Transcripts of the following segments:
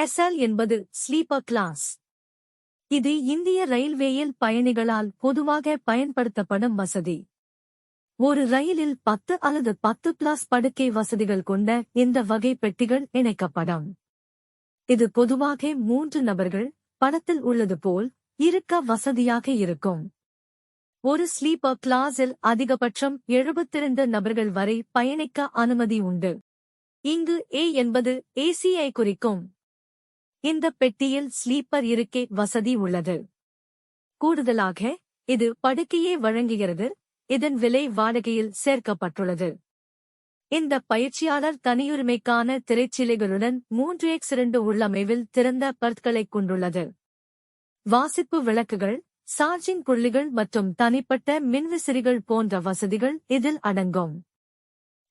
SL என்பது sleeper class இது இந்திய ரயில்வேயில் பயணிகளால் பொதுவாக பயன்படுத்தப்படும் வசதி. ஒரு ரயிலில் பத்து அல்லது பத்து பிளஸ் படுக்கை வசதிகள் கொண்ட இந்த வகை பெட்டிகள் இணைக்கப்படும். இது பொதுவாக மூன்று நபர்கள் படத்தில் உள்ளது போல் இருக்க வசதியாக இருக்கும். ஒரு ஸ்லீப்பர் கிளாஸில் அதிகபட்சம் எழுபத்திரண்டு நபர்கள் வரை பயணிக்க அனுமதி உண்டு. இங்கு ஏ என்பது ஏசியை குறிக்கும். இந்த பெட்டியில் ஸ்லீப்பர் இருக்கை வசதி உள்ளது. கூடுதலாக இது படுக்கையை வழங்குகிறது இதன் விலை வாடகையில் சேர்க்கப்பட்டுள்ளது. இந்த பயிற்சியாளர் தனியுரிமைக்கான திரைச்சிலைகளுடன் மூன்று எக்ஸ் இரண்டு உள்ளமைவில் திறந்த பர்த்களைக் கொண்டுள்ளது. வாசிப்பு விளக்குகள் சார்ஜிங் புள்ளிகள் மற்றும் தனிப்பட்ட மின்விசிறிகள் போன்ற வசதிகள் இதில் அடங்கும்.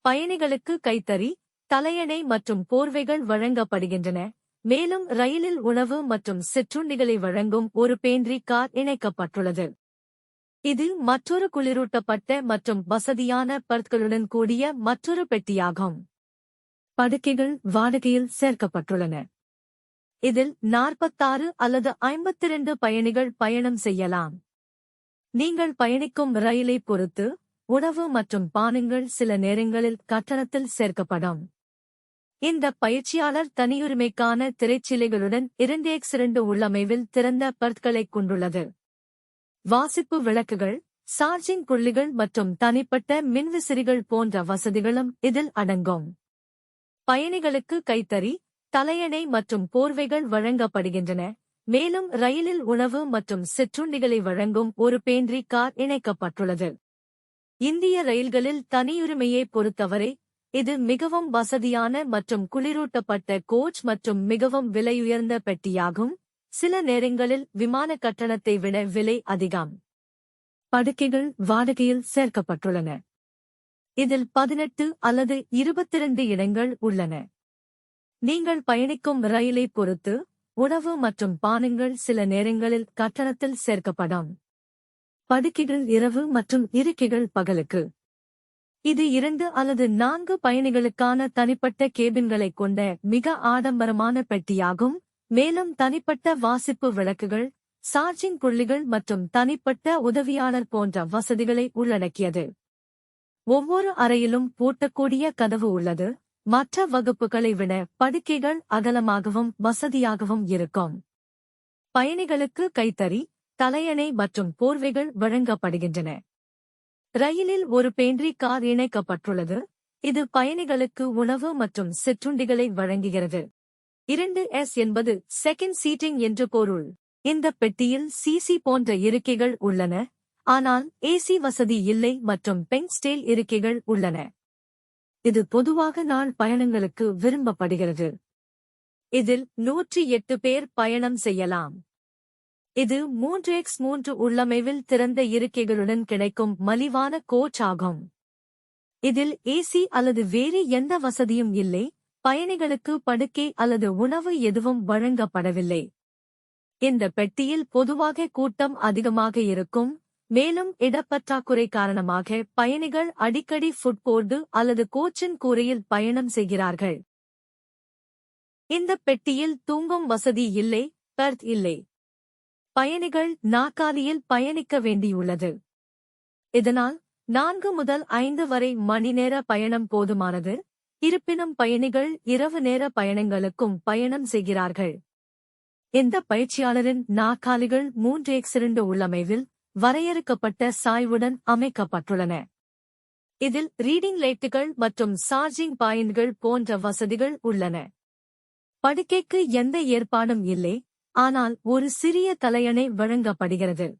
பயணிகளுக்கு கைத்தறி தலையணை மற்றும் போர்வைகள் வழங்கப்படுகின்றன. மேலும் ரயிலில் உணவு மற்றும் சிற்றுண்டிகளை வழங்கும் ஒரு பேண்ட்ரி கார் இணைக்கப்பட்டுள்ளது. இது மற்றொரு குளிரூட்டப்பட்ட மற்றும் வசதியான பர்த்களுடன் கூடிய மற்றொரு பெட்டியாகும். படுக்கைகள் வாடகையில் சேர்க்கப்பட்டுள்ளன. இதில் நாற்பத்தாறு அல்லது ஐம்பத்திரண்டு பயணிகள் பயணம் செய்யலாம். நீங்கள் பயணிக்கும் ரயிலை பொறுத்து உணவு மற்றும் பானங்கள் சில நேரங்களில் கட்டணத்தில் சேர்க்கப்படும். இந்த பயிற்சியாளர் தனியுரிமைக்கான திரைச்சிலைகளுடன் இரண்டு எக்ஸ் இரண்டு உள்ளமைவில் திறந்த பர்த்களைக் கொண்டுள்ளது. வாசிப்பு விளக்குகள் சார்ஜிங் புள்ளிகள் மற்றும் தனிப்பட்ட மின்விசிறிகள் போன்ற வசதிகளும் இதில் அடங்கும். பயணிகளுக்கு கைத்தறி தலையணை மற்றும் போர்வைகள் வழங்கப்படுகின்றன. மேலும் ரயிலில் உணவு மற்றும் சிற்றுண்டிகளை வழங்கும் ஒரு பேண்ட்ரி கார் இணைக்கப்பட்டுள்ளது. இந்திய ரயில்களில் தனியுரிமையை பொறுத்தவரை இது மிகவும் வசதியான மற்றும் குளிரூட்டப்பட்ட கோச் மற்றும் மிகவும் விலையுயர்ந்த பெட்டியாகும். சில நேரங்களில் விமான கட்டணத்தை விட விலை அதிகம். படுக்கைகள் வாடகையில் சேர்க்கப்பட்டுள்ளன. இதில் பதினெட்டு அல்லது இருபத்திரண்டு இடங்கள் உள்ளன. நீங்கள் பயணிக்கும் ரயிலை பொறுத்து உணவு மற்றும் பானங்கள் சில நேரங்களில் கட்டணத்தில் சேர்க்கப்படும். படுக்கைகள் இரவு மற்றும் இருக்கைகள் பகலுக்கு. இது இரண்டு அல்லது நான்கு பயணிகளுக்கான தனிப்பட்ட கேபின்களைக் கொண்ட மிக ஆடம்பரமான பெட்டியாகும். மேலும் தனிப்பட்ட வாசிப்பு விளக்குகள் சார்ஜிங் புள்ளிகள் மற்றும் தனிப்பட்ட உதவியாளர் போன்ற வசதிகளை உள்ளடக்கியது. ஒவ்வொரு அறையிலும் பூட்டக்கூடிய கதவு உள்ளது. மற்ற வகுப்புகளை விட படுக்கைகள் அகலமாகவும் வசதியாகவும் இருக்கும். பயணிகளுக்கு கைத்தறி தலையணை மற்றும் போர்வைகள் வழங்கப்படுகின்றன. ரயிலில் ஒரு பேண்ட்ரி கார் இணைக்கப்பட்டுள்ளது. இது பயணிகளுக்கு உணவு மற்றும் சிற்றுண்டிகளை வழங்குகிறது. இரண்டு எஸ் என்பது செகண்ட் சீட்டிங் என்று பொருள். இந்த பெட்டியில் சிசி போன்ற இருக்கைகள் உள்ளன. ஆனால் ஏசி வசதி இல்லை மற்றும் பெங் ஸ்டேல் இருக்கைகள் உள்ளன. இது பொதுவாக நாள் பயணங்களுக்கு விரும்பப்படுகிறது. இதில் நூற்றி எட்டு பேர் பயணம் செய்யலாம். இது மூன்று எக்ஸ் மூன்று உள்ளமைவில் திறந்த இருக்கைகளுடன் கிடைக்கும் மலிவான கோச் ஆகும் இதில் ஏசி அல்லது வேறு எந்த வசதியும் இல்லை பயணிகளுக்கு படுக்கை அல்லது உணவு எதுவும் வழங்கப்படவில்லை. இந்த பெட்டியில் பொதுவாக கூட்டம் அதிகமாக இருக்கும் மேலும் இடப்பற்றாக்குறை காரணமாக பயணிகள் அடிக்கடி ஃபுட்போர்டு அல்லது கோச்சின் கூரையில் பயணம் செய்கிறார்கள். இந்த பெட்டியில் தூங்கும் வசதி இல்லை பெர்த் இல்லை. பயணிகள் நாக்காலியில் பயணிக்க வேண்டியுள்ளது. இதனால் நான்கு முதல் ஐந்து வரை மணி நேர பயணம் போதுமானது. இருப்பினும் பயணிகள் இரவு நேர பயணங்களுக்கும் பயணம் செய்கிறார்கள். இந்த பயிற்சியாளரின் நாற்காலிகள் மூன்று எக்ஸிரண்டு உள்ளமைவில் வரையறுக்கப்பட்ட சாய்வுடன் அமைக்கப்பட்டுள்ளன. இதில் ரீடிங் லைட்டுகள் மற்றும் சார்ஜிங் பாயிண்ட்கள் போன்ற வசதிகள் உள்ளன. படுக்கைக்கு எந்த ஏற்பாடும் இல்லை. ஆனால் ஒரு சிறிய தலையணை வழங்கப்படுகிறது.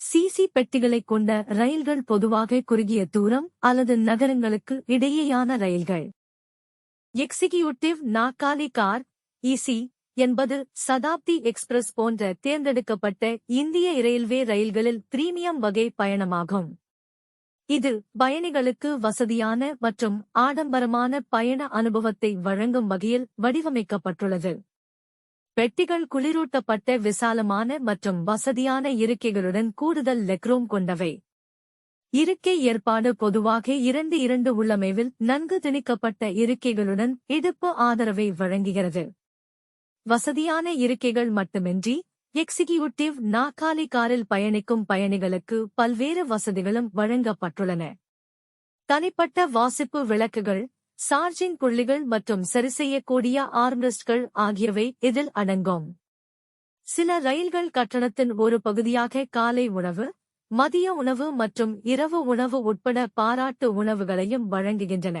சிசி பெட்டிகளைக் கொண்ட ரயில்கள் பொதுவாக குறுகிய தூரம் அல்லது நகரங்களுக்கு இடையேயான ரயில்கள். எக்ஸிகியூட்டிவ் நாக்காலி கார் இசி என்பது சதாப்தி எக்ஸ்பிரஸ் போன்ற தேர்ந்தெடுக்கப்பட்ட இந்திய ரயில்வே ரயில்களில் பிரீமியம் வகை பயணமாகும். இது பயணிகளுக்கு வசதியான மற்றும் ஆடம்பரமான பயண அனுபவத்தை வழங்கும் வகையில் வடிவமைக்கப்பட்டுள்ளது. பெட்டிகள் குளிரூட்டப்பட்ட விசாலமான மற்றும் வசதியான இருக்கைகளுடன் கூடுதல் லெக்ரோம் கொண்டவை. இருக்கை ஏற்பாடு பொதுவாக இரண்டு இரண்டு உள்ளமைவில் நன்கு திணிக்கப்பட்ட இருக்கைகளுடன் இடுப்பு ஆதரவை வழங்குகிறது. வசதியான இருக்கைகள் மட்டுமின்றி எக்ஸிகியூட்டிவ் நாக்காலி காரில் பயணிக்கும் பயணிகளுக்கு பல்வேறு வசதிகளும் வழங்கப்பட்டுள்ளன. தனிப்பட்ட வாசிப்பு விளக்குகள் சார்ஜிங் புள்ளிகள் மற்றும் சரிசெய்யக்கூடிய ஆர்ம்ரெஸ்ட்கள் ஆகியவை இதில் அடங்கும். சில ரயில்கள் கட்டணத்தின் ஒரு பகுதியாக காலை உணவு மதிய உணவு மற்றும் இரவு உணவு உட்பட பாராட்டு உணவுகளையும் வழங்குகின்றன.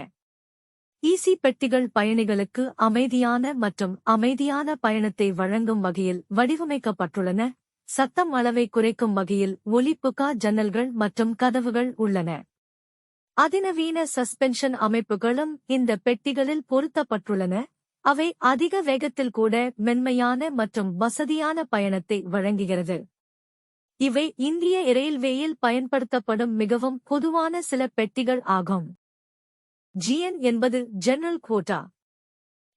ஈசி பெட்டிகள் பயணிகளுக்கு அமைதியான மற்றும் அமைதியான பயணத்தை வழங்கும் வகையில் வடிவமைக்கப்பட்டுள்ளன. சத்தம் அளவை குறைக்கும் வகையில் ஒலிப்புகா ஜன்னல்கள் மற்றும் கதவுகள் உள்ளன. அதிநவீன சஸ்பென்ஷன் அமைப்புகளும் இந்த பெட்டிகளில் பொருத்தப்பட்டுள்ளன. அவை அதிக வேகத்தில் கூட மென்மையான மற்றும் வசதியான பயணத்தை வழங்குகிறது. இவை இந்திய ரயில்வேயில் பயன்படுத்தப்படும் மிகவும் பொதுவான சில பெட்டிகள் ஆகும். ஜிஎன் என்பது ஜெனரல் கோட்டா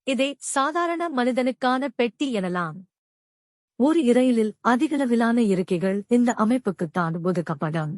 இதை சாதாரண மனிதனுக்கான பெட்டி எனலாம். ஒரு இரயிலில் அதிகளவிலான இருக்கைகள் இந்த அமைப்புக்குத்தான் ஒதுக்கப்படும்.